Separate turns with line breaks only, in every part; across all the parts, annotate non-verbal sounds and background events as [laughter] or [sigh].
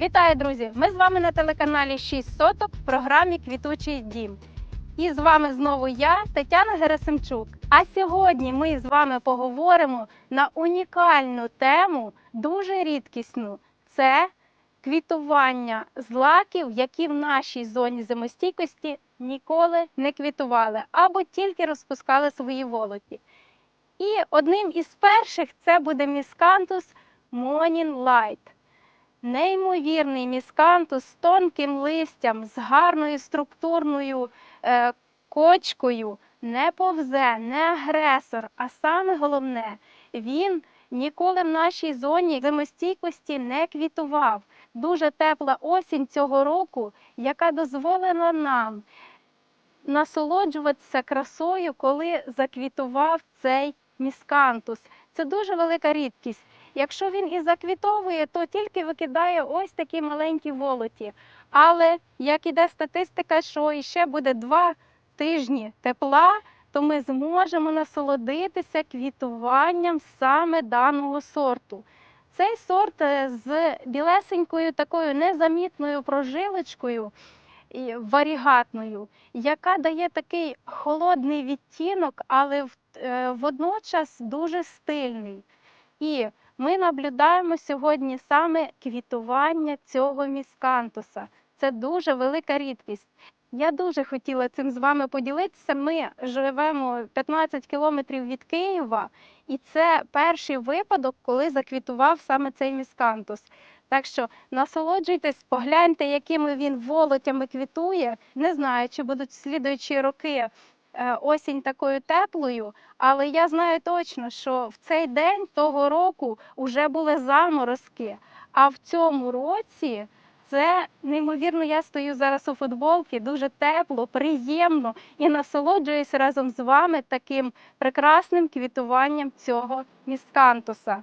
Вітаю, друзі! Ми з вами на телеканалі 6 соток в програмі Квітучий дім. І з вами знову я, Тетяна Герасимчук. А сьогодні ми з вами поговоримо на унікальну тему, дуже рідкісну. Це квітування злаків, які в нашій зоні зимостійкості ніколи не квітували або тільки розпускали свої волоті. І одним із перших це буде міскантус Morning Light. Неймовірний міскантус з тонким листям, з гарною структурною е, кочкою, не повзе, не агресор, а саме головне, він ніколи в нашій зоні зимостійкості не квітував. Дуже тепла осінь цього року, яка дозволила нам насолоджуватися красою, коли заквітував цей міскантус. Це дуже велика рідкість. Якщо він і заквітовує, то тільки викидає ось такі маленькі волоті. Але як іде статистика, що іще буде два тижні тепла, то ми зможемо насолодитися квітуванням саме даного сорту. Цей сорт е, з білесенькою такою незамітною прожилочкою варігатною, яка дає такий холодний відтінок, але е, водночас дуже стильний. І ми наблюдаємо сьогодні саме квітування цього міскантуса. Це дуже велика рідкість. Я дуже хотіла цим з вами поділитися. Ми живемо 15 кілометрів від Києва, і це перший випадок, коли заквітував саме цей міскантус. Так що насолоджуйтесь, погляньте, якими він волотями квітує. Не знаю, чи будуть слідуючі роки осінь такою теплою, але я знаю точно, що в цей день того року вже були заморозки. А в цьому році це неймовірно. Я стою зараз у футболці, дуже тепло, приємно і насолоджуюсь разом з вами таким прекрасним квітуванням цього міскантуса.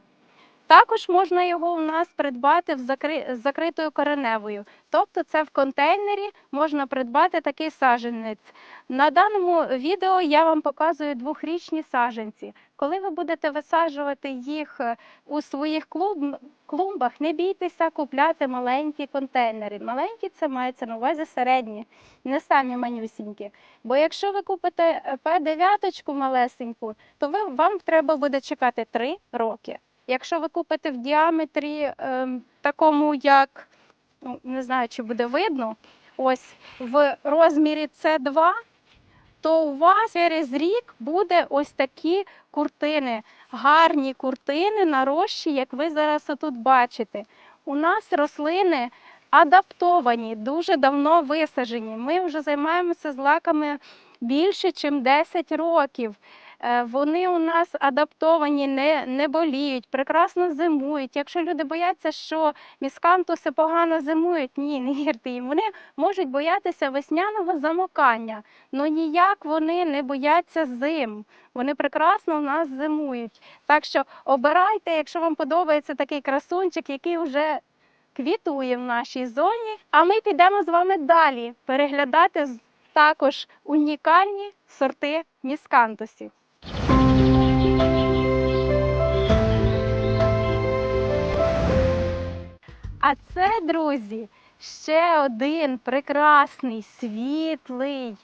Також можна його у нас придбати в закри... з закритою кореневою, тобто це в контейнері можна придбати такий саджанець. На даному відео я вам показую двохрічні саджанці. Коли ви будете висаджувати їх е, у своїх клуб... клумбах, не бійтеся купляти маленькі контейнери. Маленькі це мається на увазі середні, не самі манюсінькі. Бо якщо ви купите П9 малесеньку, то ви, вам треба буде чекати 3 роки. Якщо ви купите в діаметрі ем, такому, як ну, не знаю, чи буде видно, ось в розмірі С2, то у вас через рік буде ось такі куртини, гарні куртини нарощі, як ви зараз тут бачите. У нас рослини адаптовані, дуже давно висаджені. Ми вже займаємося злаками більше, ніж 10 років. Е, Вони у нас адаптовані, не, не боліють, прекрасно зимують. Якщо люди бояться, що міскантуси погано зимують, ні, не вірте їм. Вони можуть боятися весняного замокання, але ніяк вони не бояться зим. Вони прекрасно в нас зимують. Так що обирайте, якщо вам подобається такий красунчик, який вже квітує в нашій зоні. А ми підемо з вами далі переглядати також унікальні сорти міскантусів. А це, друзі, ще один прекрасний, світлий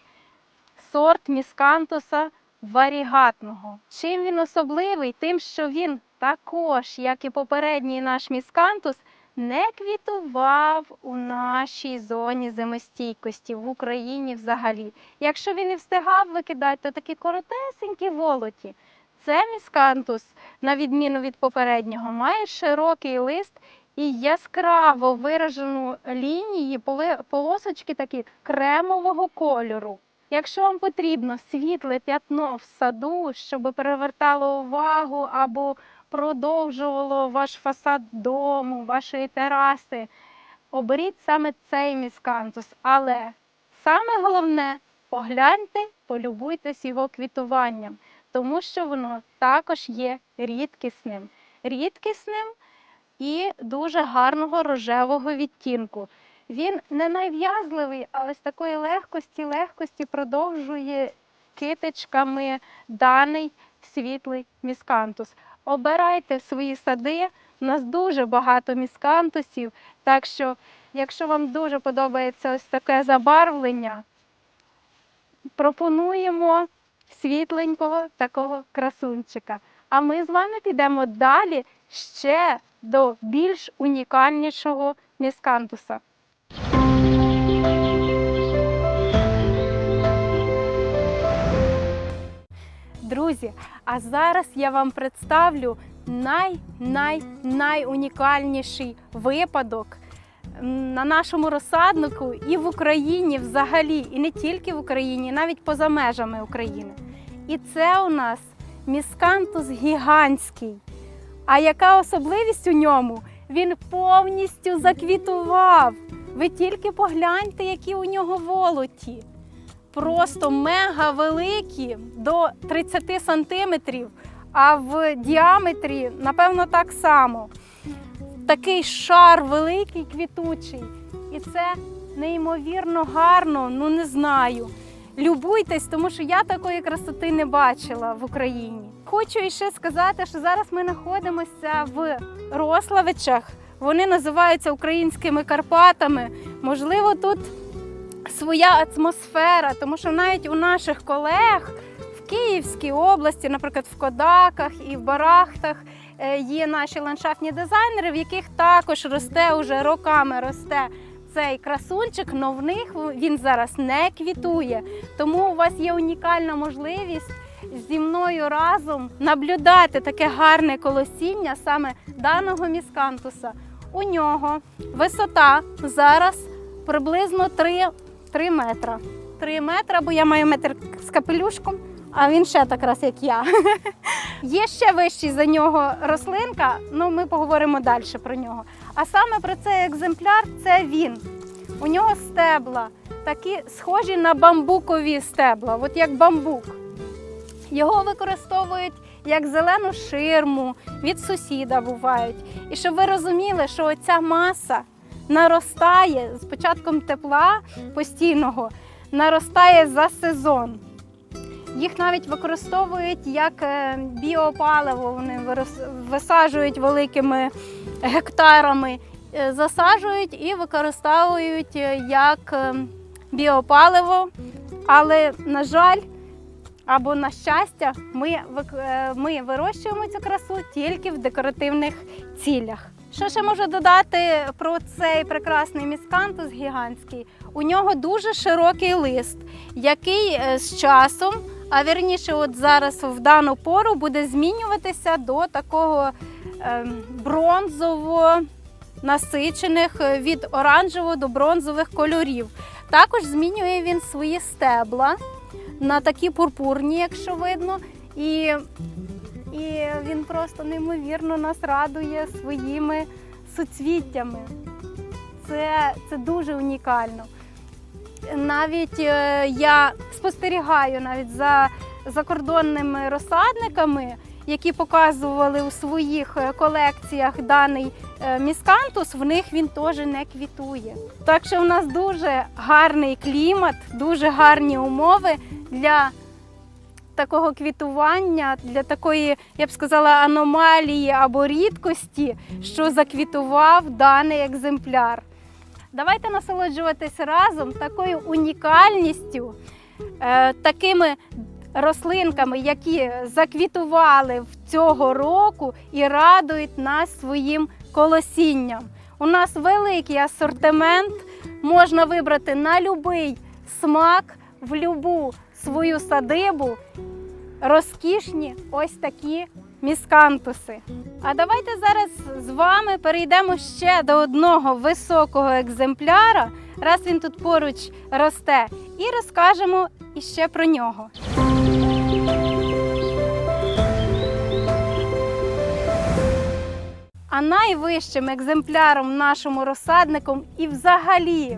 сорт міскантуса варігатного. Чим він особливий? Тим, що він також, як і попередній наш міскантус, не квітував у нашій зоні зимостійкості в Україні взагалі. Якщо він і встигав викидати, то такі коротесенькі волоті. Це міскантус, на відміну від попереднього, має широкий лист і яскраво виражену лінії, полосочки такі кремового кольору. Якщо вам потрібно світле п'ятно в саду, щоб перевертало увагу або продовжувало ваш фасад дому, вашої тераси, оберіть саме цей міскантус. Але саме головне погляньте, полюбуйтесь його квітуванням, тому що воно також є рідкісним. Рідкісним і дуже гарного рожевого відтінку. Він не нав'язливий, але з такої легкості, легкості продовжує китичками даний світлий міскантус. Обирайте свої сади, У нас дуже багато міскантусів, так що, якщо вам дуже подобається ось таке забарвлення, пропонуємо світленького такого красунчика. А ми з вами підемо далі ще до більш унікальнішого міскантуса. Друзі, а зараз я вам представлю най-най-найунікальніший випадок на нашому розсаднику і в Україні взагалі, і не тільки в Україні, навіть поза межами України. І це у нас міскантус гігантський. А яка особливість у ньому? Він повністю заквітував. Ви тільки погляньте, які у нього волоті. Просто мега великі до 30 сантиметрів, а в діаметрі, напевно, так само. Такий шар великий, квітучий. І це неймовірно гарно, ну не знаю. Любуйтесь, тому що я такої красоти не бачила в Україні. Хочу іще сказати, що зараз ми знаходимося в Рославичах. Вони називаються українськими Карпатами. Можливо, тут своя атмосфера, тому що навіть у наших колег в Київській області, наприклад, в Кодаках і в Барахтах е, є наші ландшафтні дизайнери, в яких також росте уже роками росте цей красунчик, але в них він зараз не квітує. Тому у вас є унікальна можливість зі мною разом наблюдати таке гарне колосіння саме даного міскантуса. У нього висота зараз приблизно 3, 3 метра. 3 метра, бо я маю метр з капелюшком, а він ще так раз, як я. [laughs] Є ще вищий за нього рослинка, ну ми поговоримо далі про нього. А саме про цей екземпляр це він. У нього стебла такі схожі на бамбукові стебла, от як бамбук. Його використовують як зелену ширму, від сусіда бувають. І щоб ви розуміли, що ця маса наростає з початком тепла постійного, наростає за сезон. Їх навіть використовують як е, біопаливо. Вони висаджують великими гектарами, е, засаджують і використовують е, як біопаливо. Але, на жаль, або на щастя, ми, е, ми вирощуємо цю красу тільки в декоративних цілях. Що ще можу додати про цей прекрасний міскантус гігантський? У нього дуже широкий лист, який е, з часом, а вірніше, от зараз в дану пору буде змінюватися до такого ем, бронзово насичених е, від оранжевого до бронзових кольорів. Також змінює він свої стебла на такі пурпурні, якщо видно. І, і він просто неймовірно нас радує своїми суцвіттями. Це, це дуже унікально. Навіть е, я спостерігаю навіть за закордонними розсадниками, які показували у своїх е, колекціях даний е, міскантус, в них він теж не квітує. Так що в нас дуже гарний клімат, дуже гарні умови для такого квітування, для такої, я б сказала, аномалії або рідкості, що заквітував даний екземпляр. Давайте насолоджуватись разом такою унікальністю, е, такими рослинками, які заквітували в цього року і радують нас своїм колосінням. У нас великий асортимент, можна вибрати на будь-який смак, в любу свою садибу. Розкішні ось такі міскантуси. А давайте зараз з вами перейдемо ще до одного високого екземпляра, раз він тут поруч росте, і розкажемо іще про нього. А найвищим екземпляром нашому розсаднику і взагалі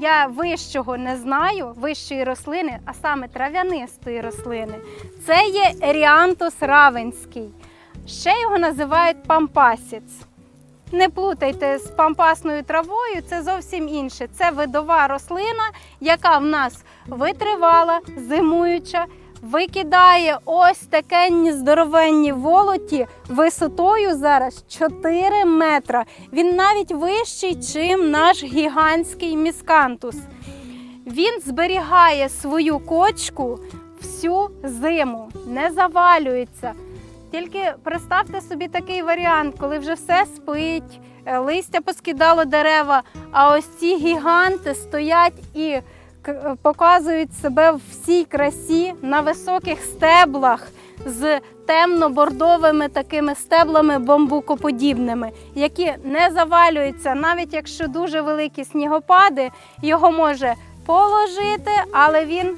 я вищого не знаю, вищої рослини, а саме трав'янистої рослини. Це є Еріантус равенський. Ще його називають пампасіць. Не плутайте з пампасною травою, це зовсім інше. Це видова рослина, яка в нас витривала, зимуюча, викидає ось такенні здоровенні волоті висотою зараз 4 метра. Він навіть вищий, чим наш гігантський міскантус. Він зберігає свою кочку всю зиму, не завалюється. Тільки представте собі такий варіант, коли вже все спить, е, листя поскидало дерева, а ось ці гіганти стоять і показують себе в всій красі на високих стеблах з темно-бордовими такими стеблами бамбукоподібними, які не завалюються, навіть якщо дуже великі снігопади, його може положити, але він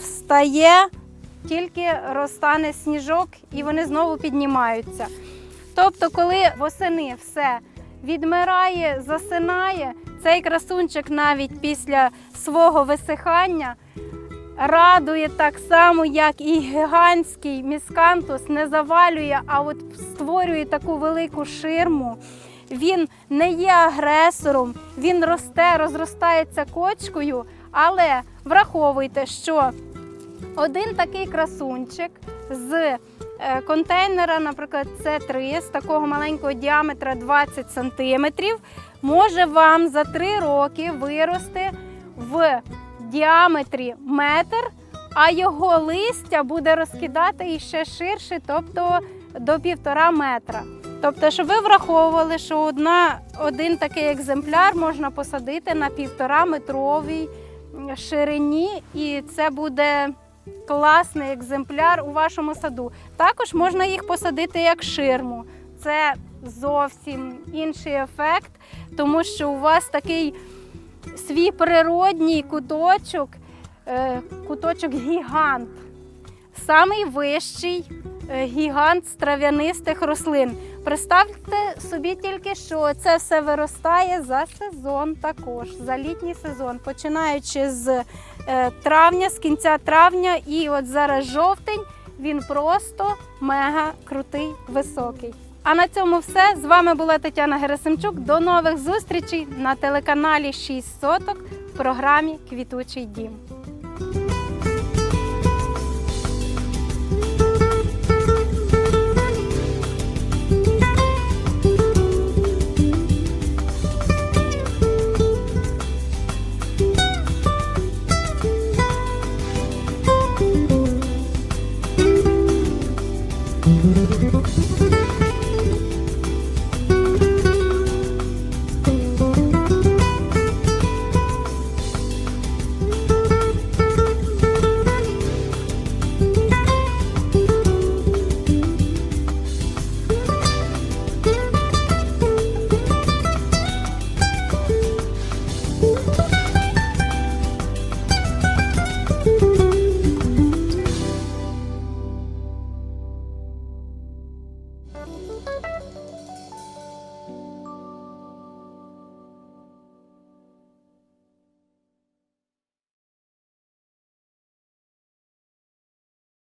встає, тільки розтане сніжок, і вони знову піднімаються. Тобто, коли восени все відмирає, засинає, цей красунчик навіть після свого висихання радує так само, як і гігантський міскантус, не завалює, а от створює таку велику ширму. Він не є агресором, він росте, розростається кочкою, але враховуйте, що один такий красунчик з е, контейнера, наприклад, С3 з такого маленького діаметра 20 см, може вам за 3 роки вирости в діаметрі метр, а його листя буде розкидати іще ширше, тобто до півтора метра. Тобто, щоб ви враховували, що одна, один такий екземпляр можна посадити на півтора метровій ширині, і це буде класний екземпляр у вашому саду. Також можна їх посадити як ширму. Це зовсім інший ефект, тому що у вас такий свій природній куточок, е, куточок гігант. Самий вищий е, гігант з трав'янистих рослин. Представте собі тільки, що це все виростає за сезон також, за літній сезон, починаючи з е, травня, з кінця травня, і от зараз жовтень, він просто мега крутий, високий. А на цьому все. З вами була Тетяна Герасимчук. До нових зустрічей на телеканалі 6 соток в програмі Квітучий дім.